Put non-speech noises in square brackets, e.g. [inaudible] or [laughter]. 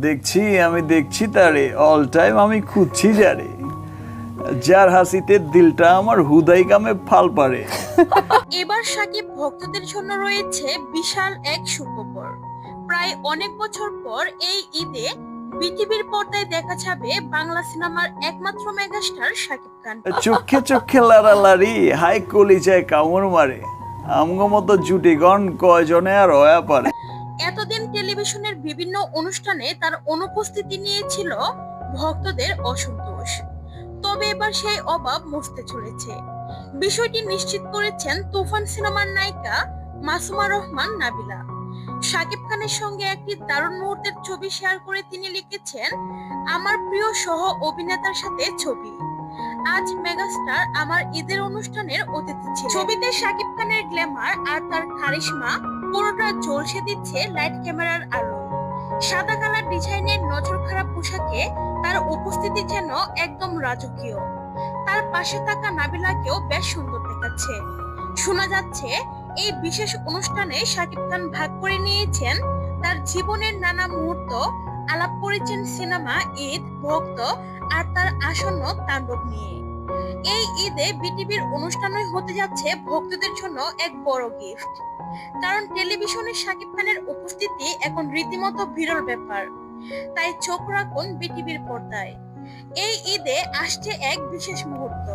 দেখছি আমি দেখছি তারে অল টাইম আমি খুঁজছি যারে। যার হাসিতে দিলটা আমার হুদাই কামে ফাল পারে। [laughs] এবার সাকিব ভক্তদের জন্য রয়েছে বিশাল এক সুখবর। প্রায় অনেক বছর পর এই ঈদে পৃথিবীর পর্দায় দেখা যাবে বাংলা সিনেমার একমাত্র মেগাস্টার সাকিব খান। চোখে চোখে লাড়ালাড়ি হাই কলিজায় কামড় মারে। আমগো মতো জুটিগণ কয়জনে আর হয়া পারে। এতদিন টেলিভিশনের বিভিন্ন অনুষ্ঠানে তার অনুপস্থিতি নিয়েছিল ভক্তদের অসন্তোষ। তবে এবার সেই অভাব মুছতে চলেছে। বিষয়টি নিশ্চিত করেছেন তুফান সিনেমার নায়িকা মাসুমা রহমান নাবিলা। শাকিব খানের সঙ্গে একটি দারুণ মুহূর্তের ছবি শেয়ার করে তিনি লিখেছেন, আমার প্রিয় সহ অভিনেতার সাথে ছবি। আজ মেগাস্টার আমার ঈদের অনুষ্ঠানের অতিথি ছিল ছবিতে শাকিব খানের গ্ল্যামার আর তার কারিশমা পুরোটা ঝলসে দিচ্ছে লাইট ক্যামেরার আলো। সাদা কালার ডিজাইনের নজর খারাপ পোশাকে তার উপস্থিতি যেন একদম রাজকীয়। তার পাশে থাকা নাবিলাকেও বেশ সুন্দর দেখাচ্ছে। শোনা যাচ্ছে, এই বিশেষ অনুষ্ঠানে শাকিব খান ভাগ করে নিয়েছেন তার জীবনের নানা মুহূর্ত, আলাপ করেছেন সিনেমা, ঈদ, ভক্ত আর তার আসন্ন তাণ্ডব নিয়ে। এই ঈদে বিটিভির অনুষ্ঠানই হতে যাচ্ছে ভক্তদের জন্য এক বড় গিফট কারণ টেলিভিশনে শাকিব খানের উপস্থিতি এখন রীতিমতো বিরল ব্যাপার। তাই চোখ রাখুন বিটিভির পর্দায়। এই ঈদে আসছে এক বিশেষ মুহূর্ত।